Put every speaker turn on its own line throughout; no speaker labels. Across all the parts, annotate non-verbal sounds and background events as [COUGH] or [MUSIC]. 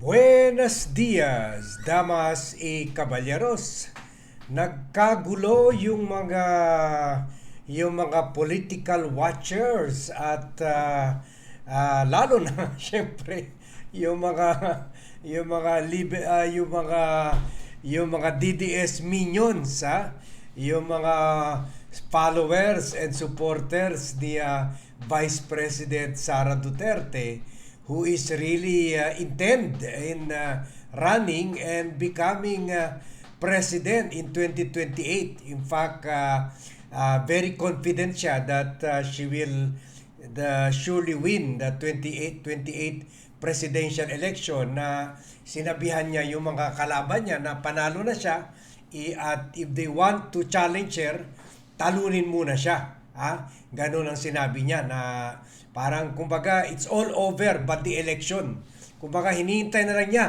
Buenos dias, damas y caballeros. Nagkagulo yung mga yung mga political watchers at ah, ah, lalo na [LAUGHS] syempre yung mga yung mga libe, ah, yung mga yung mga DDS minions ha yung mga followers and supporters ni ah, Vice President Sara Duterte who is really uh, intent in uh, running and becoming uh, president in 2028. In fact, uh, uh, very confident siya that uh, she will the surely win the 28 28 presidential election. Na sinabihan niya yung mga kalaban niya na panalo na siya i- at if they want to challenge her talunin muna siya. Ha? Ganun ang sinabi niya na parang kumbaga it's all over but the election kumbaga hinihintay na lang niya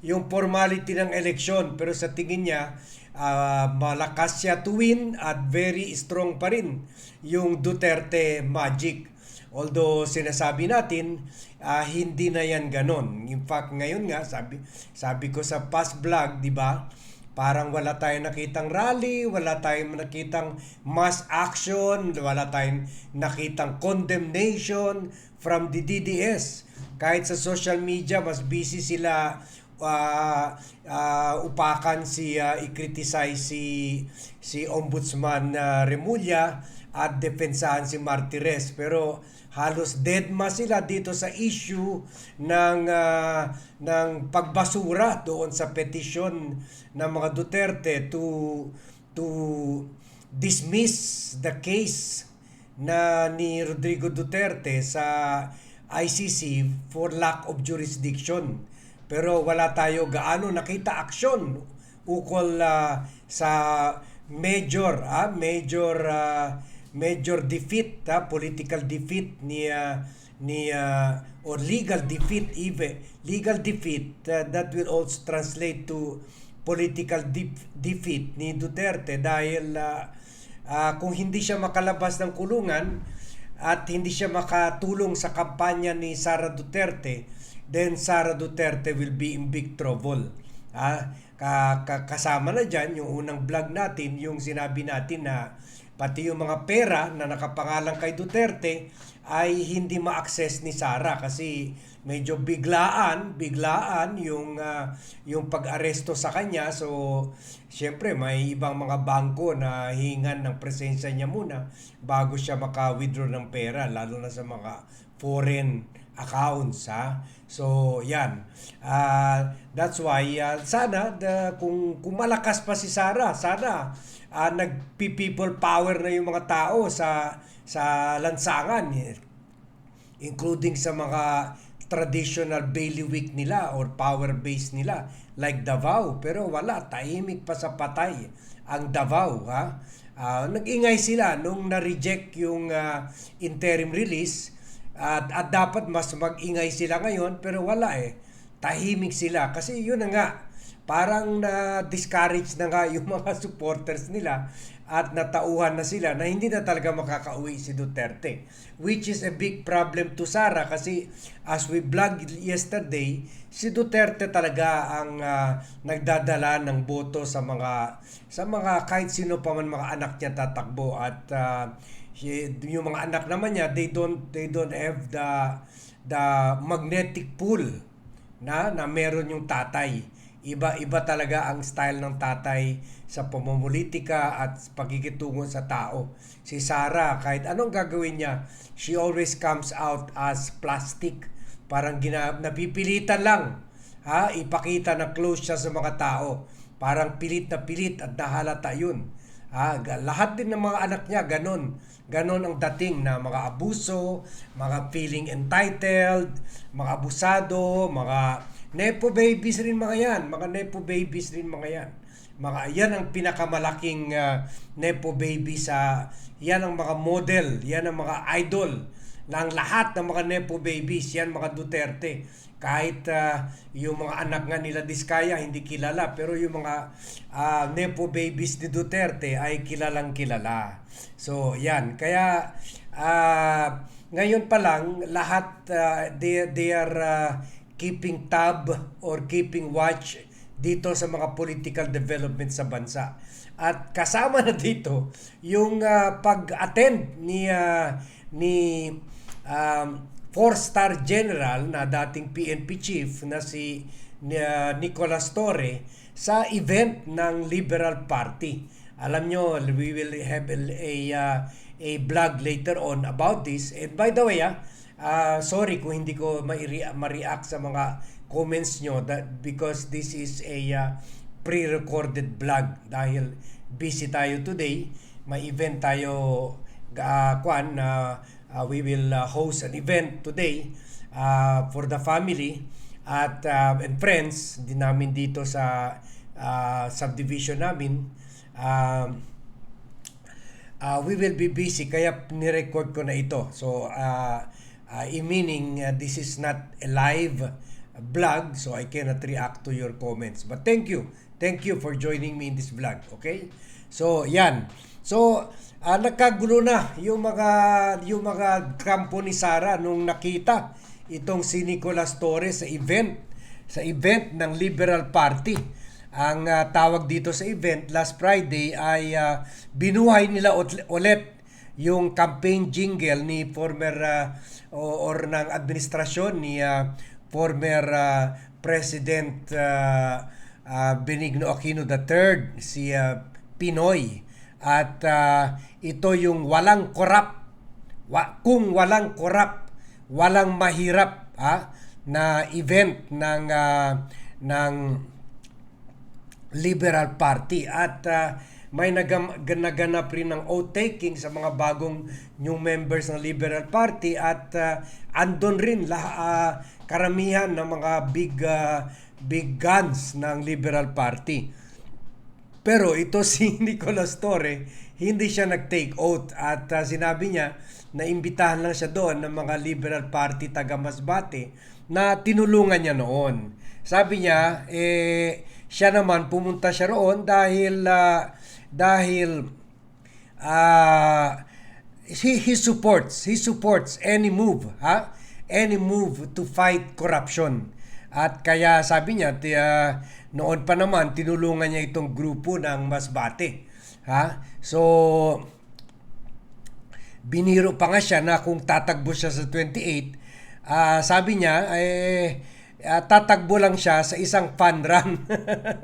yung formality ng election pero sa tingin niya ah, malakas siya to win at very strong pa rin yung Duterte magic Although sinasabi natin ah, hindi na yan ganon. In fact, ngayon nga sabi sabi ko sa past vlog, 'di ba? Parang wala tayong nakitang rally, wala tayong nakitang mass action, wala tayong nakitang condemnation from the DDS. Kahit sa social media, mas busy sila uh, uh, upakan si uh, i-criticize si si Ombudsman uh, Remulla at depensahan si Martires pero halos deadma sila dito sa issue ng ah, ng pagbasura doon sa petisyon ng mga Duterte to to dismiss the case na ni Rodrigo Duterte sa ICC for lack of jurisdiction. Pero wala tayo gaano nakita aksyon ukol ah, sa major ah, major ah, major defeat ah, political defeat ni ah, ni ah, or legal defeat even legal defeat ah, that will also translate to political def- defeat ni Duterte dahil ah, ah, kung hindi siya makalabas ng kulungan at hindi siya makatulong sa kampanya ni Sara Duterte, then Sara Duterte will be in big trouble. Ah, ka- kasama na dyan yung unang vlog natin, yung sinabi natin na pati yung mga pera na nakapangalan kay Duterte ay hindi ma-access ni Sara kasi medyo biglaan, biglaan yung ah, yung pag-aresto sa kanya. So, syempre may ibang mga bangko na hingan ng presensya niya muna bago siya maka-withdraw ng pera lalo na sa mga foreign accounts ha. So, yan. Ah, that's why ah, sana the, kung kung malakas pa si Sara, sana ah, nagpi-people power na yung mga tao sa sa lansangan eh. Including sa mga traditional bailiwick nila or power base nila like Davao. Pero wala tahimik pa sa patay ang Davao ha? Ah, nag-ingay sila nung na-reject yung ah, interim release. At, at dapat mas mag-ingay sila ngayon pero wala eh. Tahimik sila kasi yun na nga parang na-discourage na nga yung [LAUGHS] mga supporters nila at natauhan na sila na hindi na talaga makakauwi si Duterte. Which is a big problem to Sara kasi as we vlogged yesterday, si Duterte talaga ang ah, nagdadala ng boto sa mga sa mga kahit sino pa man mga anak niya tatakbo at si- yung mga anak naman niya they don't they don't have the the magnetic pull na na meron yung tatay. Iba-iba talaga ang style ng tatay sa pamumulitika at pagkikitungo sa tao. Si Sara, kahit anong gagawin niya, she always comes out as plastic. Parang gina, napipilitan lang. Ha? Ipakita na close siya sa mga tao. Parang pilit na pilit at nahalata yun. Ga- lahat din ng mga anak niya ganon. Ganon ang dating na mga abuso, mga feeling entitled, mga abusado, mga nepo babies rin mga yan, mga nepo babies rin mga yan. Mga yan ang pinakamalaking ah, nepo baby sa yan ang mga model, yan ang mga idol ng lahat ng mga nepo babies, yan mga Duterte. Kahit ah, yung mga anak nga nila Diskaya hindi kilala, pero yung mga ah, nepo babies ni Duterte ay kilalang kilala. So, yan. Kaya ah, ngayon pa lang lahat ah, they, they are ah, keeping tab or keeping watch dito sa mga political development sa bansa. At kasama na dito yung ah, pag-attend ni ah, ni um, four-star general na dating PNP chief na si ah, Nicolas Torre sa event ng Liberal Party. Alam nyo, we will have a, ah, a blog later on about this. And by the way, ah, ah, sorry kung hindi ko ma-re- ma-react sa mga comments nyo that because this is a ah, pre-recorded vlog dahil busy tayo today. May event tayo uh, kwan na uh, we will uh, host an event today uh, for the family at uh, and friends din namin dito sa uh, subdivision namin. Um, uh, we will be busy kaya ni-record ko na ito. So uh, uh, in meaning uh, this is not a live vlog so I cannot react to your comments. But thank you. Thank you for joining me in this vlog, okay? So yan. So uh, nagkagulo na yung mga yung mga kampo ni Sara nung nakita itong si Nicolas Torres sa event sa event ng Liberal Party. Ang uh, tawag dito sa event last Friday ay uh, binuhay nila ulit yung campaign jingle ni former uh, o- or ng administrasyon ni uh, former uh, President uh, uh, Benigno Aquino III si uh, Pinoy. At uh, ito yung walang korap wa, kung walang korap walang mahirap ha, na event ng uh, ng Liberal Party. At uh, may nagam, naganap rin ng oath taking sa mga bagong new members ng Liberal Party at uh, andon rin lah, uh, karamihan ng mga big uh, big guns ng Liberal Party. Pero ito [LAUGHS] si Nicolas Torre, hindi siya nag-take oath at uh, sinabi niya na imbitahan lang siya doon ng mga Liberal Party taga Masbate na tinulungan niya noon. Sabi niya, eh, siya naman pumunta siya roon dahil uh, dahil uh, he, he supports he supports any move ha? Any move to fight corruption. At kaya sabi niya t- uh, noon pa naman tinulungan niya itong grupo ng Masbate ha? So biniro pa nga siya na kung tatagbo siya sa 28 uh, sabi niya eh uh, tatagbo lang siya sa isang fun run.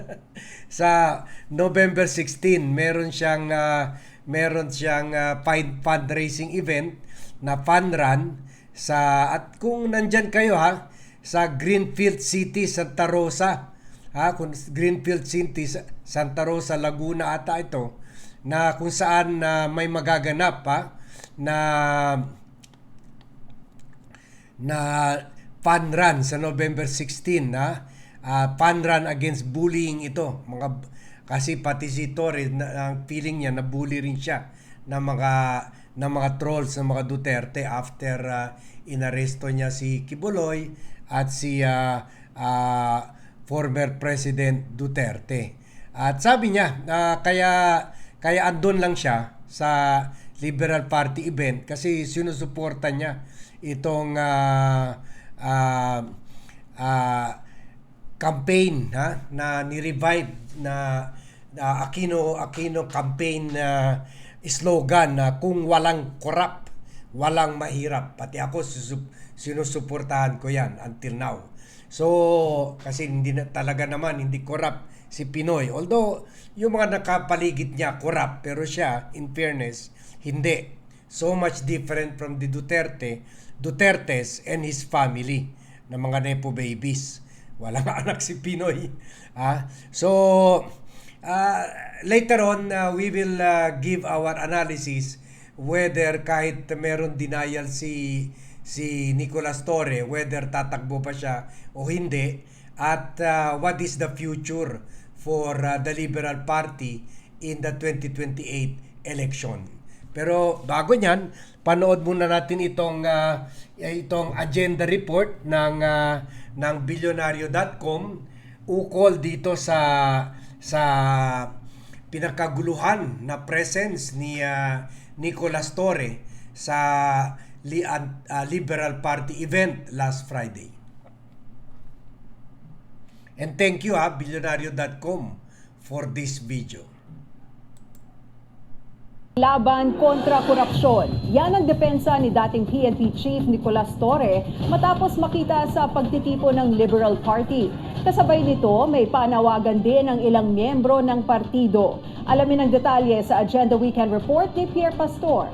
[LAUGHS] Sa November 16 meron siyang uh, meron siyang uh, fundraising event na fun run sa at kung nandyan kayo ha sa Greenfield City Santa Rosa ha kung Greenfield City Santa Rosa Laguna ata ito na kung saan na uh, may magaganap ha na na fun run sa November 16 na uh, fun run against bullying ito mga kasi pati si Torres na, ang feeling niya na bully rin siya ng mga ng mga trolls ng mga Duterte after uh, inaresto niya si Kibuloy at si uh, uh, former President Duterte. At sabi niya uh, kaya kaya andun lang siya sa Liberal Party event kasi sinusuporta niya itong uh, uh, uh, campaign ha na ni-revive na uh, Aquino Aquino campaign na uh, slogan na kung walang korap, walang mahirap. Pati ako sinusuportahan ko 'yan until now. So, kasi hindi na, talaga naman hindi korap si Pinoy. Although yung mga nakapaligid niya korap, pero siya in fairness hindi. So much different from the Duterte, Dutertes and his family na mga nepo babies. Walang [LAUGHS] anak si Pinoy. Ah, so uh, later on uh, we will uh, give our analysis whether kahit meron denial si si Nicolas Torre whether tatakbo pa siya o hindi at uh, what is the future for uh, the Liberal Party in the 2028 election. Pero bago niyan, panood muna natin itong uh, itong agenda report ng uh, ng billionario.com ukol dito sa sa pinakaguluhan na presence ni uh, Nicolas Torre sa li, uh, Liberal Party event last Friday. And thank you ha, bilyonaryo.com for this video.
Laban kontra korupsyon. Yan ang depensa ni dating PNP Chief Nicolas Torre matapos makita sa pagtitipo ng Liberal Party. Kasabay nito, may panawagan din ng ilang miyembro ng partido. Alamin ang detalye sa Agenda Weekend Report ni Pierre Pastor.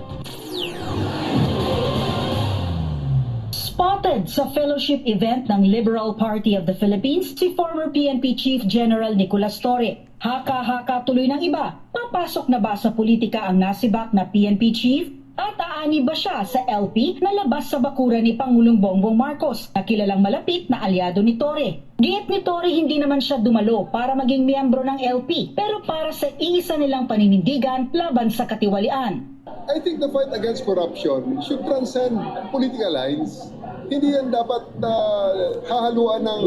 Spotted sa fellowship event ng Liberal Party of the Philippines si former PNP Chief General Nicolas Torre. Haka-haka tuloy ng iba. Papasok na ba sa politika ang nasibak na PNP Chief? At aani ba siya sa LP na labas sa bakura ni Pangulong Bongbong Marcos na kilalang malapit na alyado ni Torre? Giit ni Torre hindi naman siya dumalo para maging miyembro ng LP pero para sa iisa nilang paninindigan laban sa katiwalian.
I think the fight against corruption should transcend political lines. Hindi yan dapat uh, hahaluan ng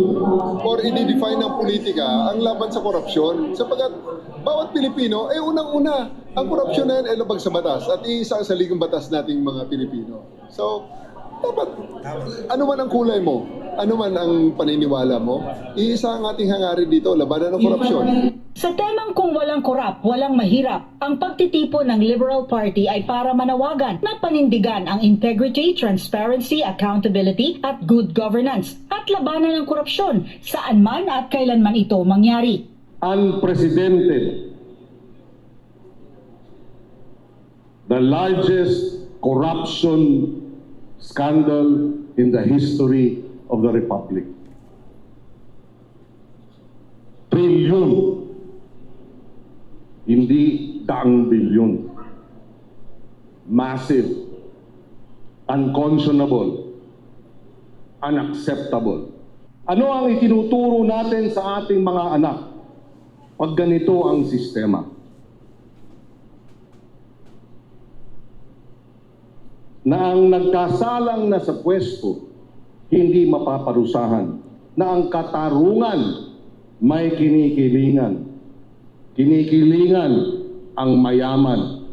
or i-define ng politika ang laban sa korupsyon. Sapagkat bawat Pilipino, eh unang-una, ang korupsyon na yan ay labag sa batas at iisa sa ligang batas nating mga Pilipino. So, dapat, ano man ang kulay mo, ano man ang paniniwala mo, iisa ang ating hangarin dito, labanan ng korupsyon.
Sa temang kung walang korap, walang mahirap, ang pagtitipo ng Liberal Party ay para manawagan na panindigan ang integrity, transparency, accountability at good governance at labanan ng korupsyon saan man at kailanman ito mangyari.
unprecedented. The largest corruption scandal in the history of the Republic. Trillion. Hindi daang bilyon. Massive. Unconscionable. Unacceptable. Ano ang itinuturo natin sa ating mga anak? pag ganito ang sistema. Na ang nagkasalang na sa pwesto, hindi mapaparusahan. Na ang katarungan may kinikilingan. Kinikilingan ang mayaman,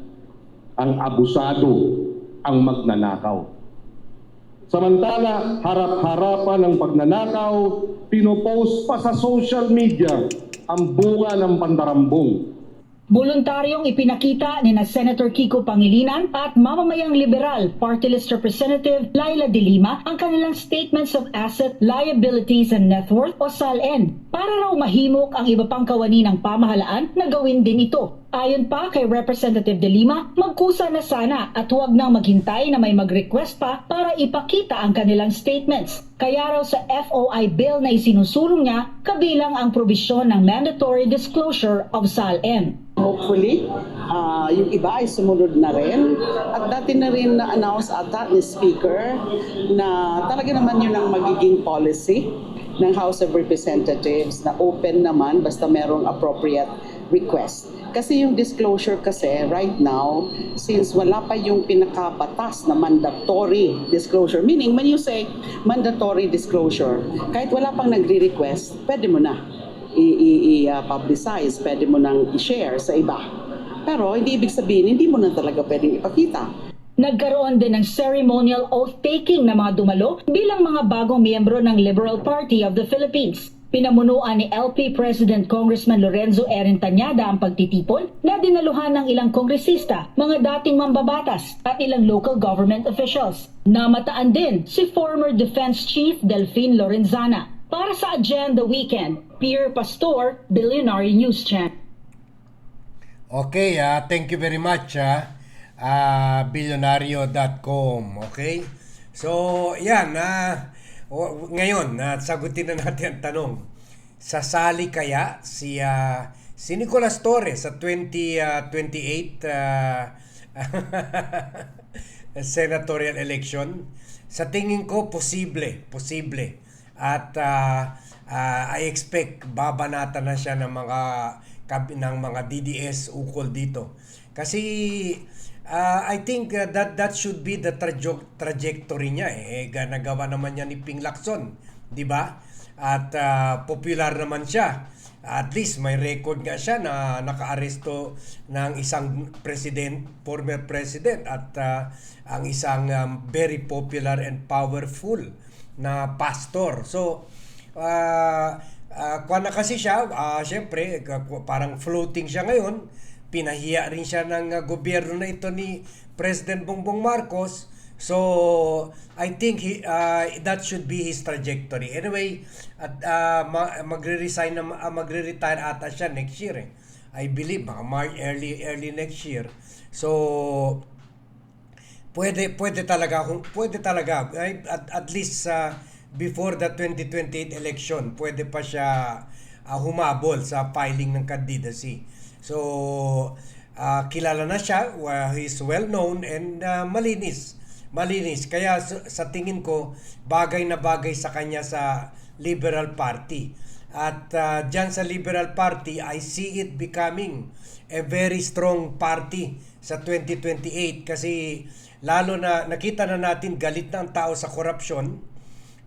ang abusado, ang magnanakaw. Samantala, harap-harapan ng pagnanakaw, pinopost pa sa social media ang bunga ng pandarambong.
Voluntaryong ipinakita ni na Senator Kiko Pangilinan at mamamayang liberal Party List Representative Laila De Lima ang kanilang Statements of Asset, Liabilities and Net Worth o SALN para raw mahimok ang iba pang kawani ng pamahalaan na gawin din ito. Ayon pa kay Representative De Lima, magkusa na sana at huwag nang maghintay na may mag-request pa para ipakita ang kanilang statements. Kaya raw sa FOI bill na isinusulong niya, kabilang ang probisyon ng mandatory disclosure of SALN.
Hopefully, ah, yung iba ay sumunod na rin. At dati na rin na-announce ata ni Speaker na talaga naman yun ang magiging policy ng House of Representatives na open naman basta merong appropriate request. Kasi yung disclosure kasi right now, since wala pa yung pinakabatas na mandatory disclosure, meaning when you say mandatory disclosure, kahit wala pang nagre-request, pwede mo na i-publicize, pwede mo nang i-share sa iba. Pero hindi ibig sabihin, hindi mo na talaga pwedeng ipakita.
Nagkaroon din ng ceremonial oath-taking na mga dumalo bilang mga bagong miyembro ng Liberal Party of the Philippines. Pinamunuan ni LP President Congressman Lorenzo Erin Tanyada ang pagtitipon na dinaluhan ng ilang kongresista, mga dating mambabatas at ilang local government officials. Namataan din si former Defense Chief Delphine Lorenzana. Para sa Agenda Weekend, Pierre Pastor, Billionaire News Channel.
Okay, ah, thank you very much ah. Ah, bilyonaryo.com, okay? So, yan ah, o- ngayon, na sagutin na natin ang tanong. Sasali kaya si ah, si Nicolas Torres sa 2028 ah, [LAUGHS] senatorial election? Sa tingin ko posible, posible. At ah, ah, I expect babanatan na siya ng mga ng mga DDS ukol dito. Kasi ah, I think ah, that that should be the trajo- trajectory niya eh. ga- nagawa naman niya ni Ping Lacson, 'di ba? At ah, popular naman siya. At least may record nga siya na nakaaresto ng isang president, former president at ah, ang isang um, very popular and powerful na pastor. So, ah, ah, kuwan na kasi siya, ah, syempre, parang floating siya ngayon. Pinahiya rin siya ng ah, gobyerno na ito ni President Bongbong Marcos. So, I think he, ah, that should be his trajectory. Anyway, at ma- magre-resign na ah, magre-retire ata siya next year eh. I believe mga March early early next year. So, pwede pwede talaga kung pwede talaga at at least sa before the 2028 election pwede pa siya ah, humabol sa filing ng candidacy so ah, kilala na siya uh, he's well known and ah, malinis malinis. Kaya sa tingin ko bagay na bagay sa kanya sa Liberal Party. At uh, dyan sa Liberal Party I see it becoming a very strong party sa 2028 kasi lalo na nakita na natin galit na ang tao sa korupsyon.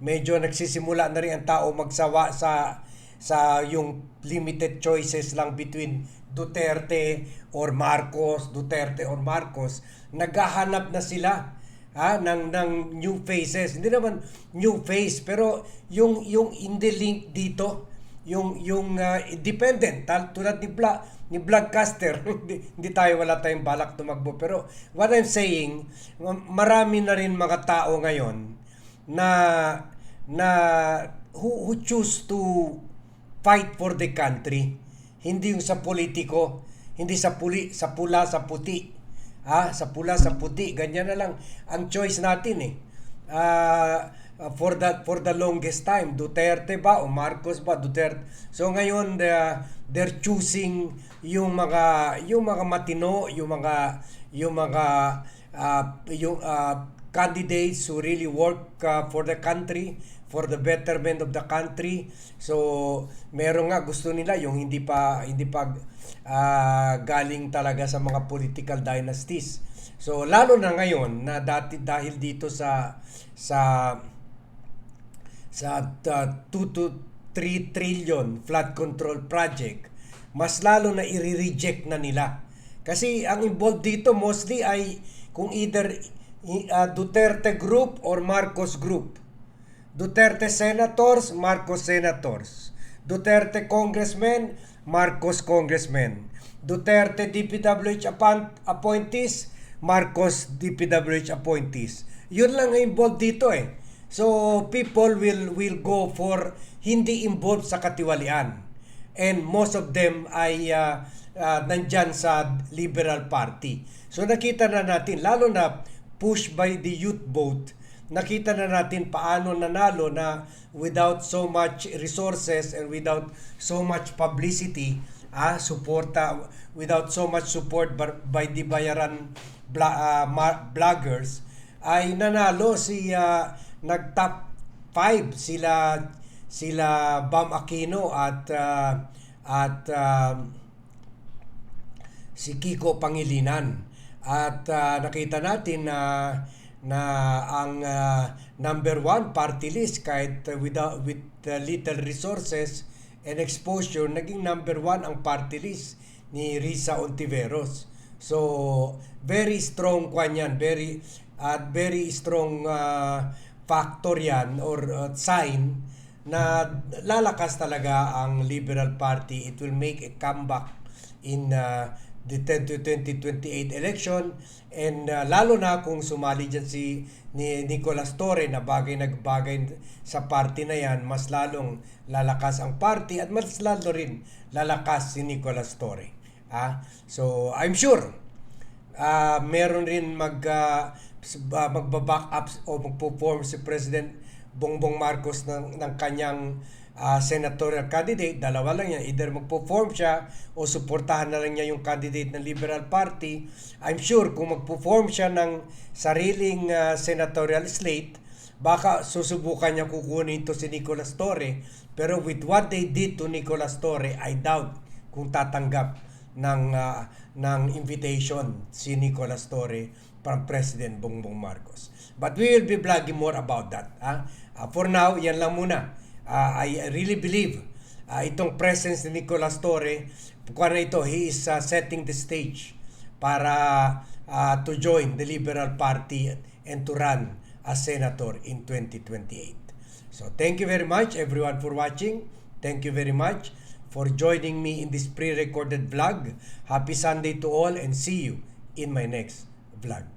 Medyo nagsisimula na rin ang tao magsawa sa sa yung limited choices lang between Duterte or Marcos, Duterte or Marcos, naghahanap na sila ha ng ng new faces. Hindi naman new face pero yung yung hindi link dito, yung yung uh, independent tulad ni Bla ni Vlogcaster [LAUGHS] hindi, hindi tayo wala tayong balak tumakbo. Pero what I'm saying ma- marami na rin mga tao ngayon na na who, who choose to fight for the country hindi yung sa politiko hindi sa puli sa pula sa puti. Ha? Sa pula sa puti. Ganyan na lang ang choice natin eh. Ah, for the for the longest time Duterte ba o Marcos ba? Duterte. So ngayon the, they're choosing yung mga yung mga matino yung mga yung mga ah, yung ah, candidates who really work ah, for the country for the betterment of the country so meron nga gusto nila yung hindi pa hindi pa ah, galing talaga sa mga political dynasties so lalo na ngayon na dati dahil dito sa sa sa uh, 2 to 3 trillion flood control project, mas lalo na i-reject na nila. Kasi ang involved dito mostly ay kung either uh, Duterte group or Marcos group. Duterte senators, Marcos senators. Duterte congressmen, Marcos congressmen. Duterte DPWH appoint- appointees, Marcos DPWH appointees. Yun lang ang involved dito eh. So people will will go for hindi involved sa katiwalian. And most of them ay uh, uh, nandyan sa Liberal Party. So nakita na natin, lalo na push by the youth vote, nakita na natin paano nanalo na without so much resources and without so much publicity, ah, suporta, without so much support by, the bayaran bla, ma- bloggers, ay nanalo si ah, nag-top 5 sila sila Bam Aquino at ah, at ah, si Kiko Pangilinan. At ah, nakita natin na na ang ah, number one party list kahit uh, without with uh, little resources and exposure naging number one ang party list ni Risa Ontiveros. So very strong kwan yan, very at very strong uh, factor yan or uh, sign na lalakas talaga ang Liberal Party. It will make a comeback in uh, the 10 to 2028 election. And uh, lalo na kung sumali dyan si ni Nicolas Torre na bagay nagbagay sa party na yan mas lalong lalakas ang party at mas lalo rin lalakas si Nicolas Torre ah. So I'm sure ah meron rin mag uh, magba-back up o magpo-form si President Bongbong Marcos ng, ng kanyang ah, senatorial candidate, dalawa lang yan. Either magpo-form siya o suportahan na lang niya yung candidate ng Liberal Party. I'm sure kung magpo-form siya ng sariling ah, senatorial slate, baka susubukan niya kukunin to si Nicolas Torre. Pero with what they did to Nicolas Torre, I doubt kung tatanggap ng ah, ng invitation si Nicolas Torre from President Bongbong Marcos. But we will be blogging more about that. ah. Ah, for now, yan lang muna. Ah, I really believe ah, itong presence ni Nicolas Torre, kung na ito, he is ah, setting the stage para ah, to join the Liberal Party and to run as senator in 2028. So thank you very much everyone for watching. Thank you very much for joining me in this pre-recorded vlog. Happy Sunday to all and see you in my next vlog.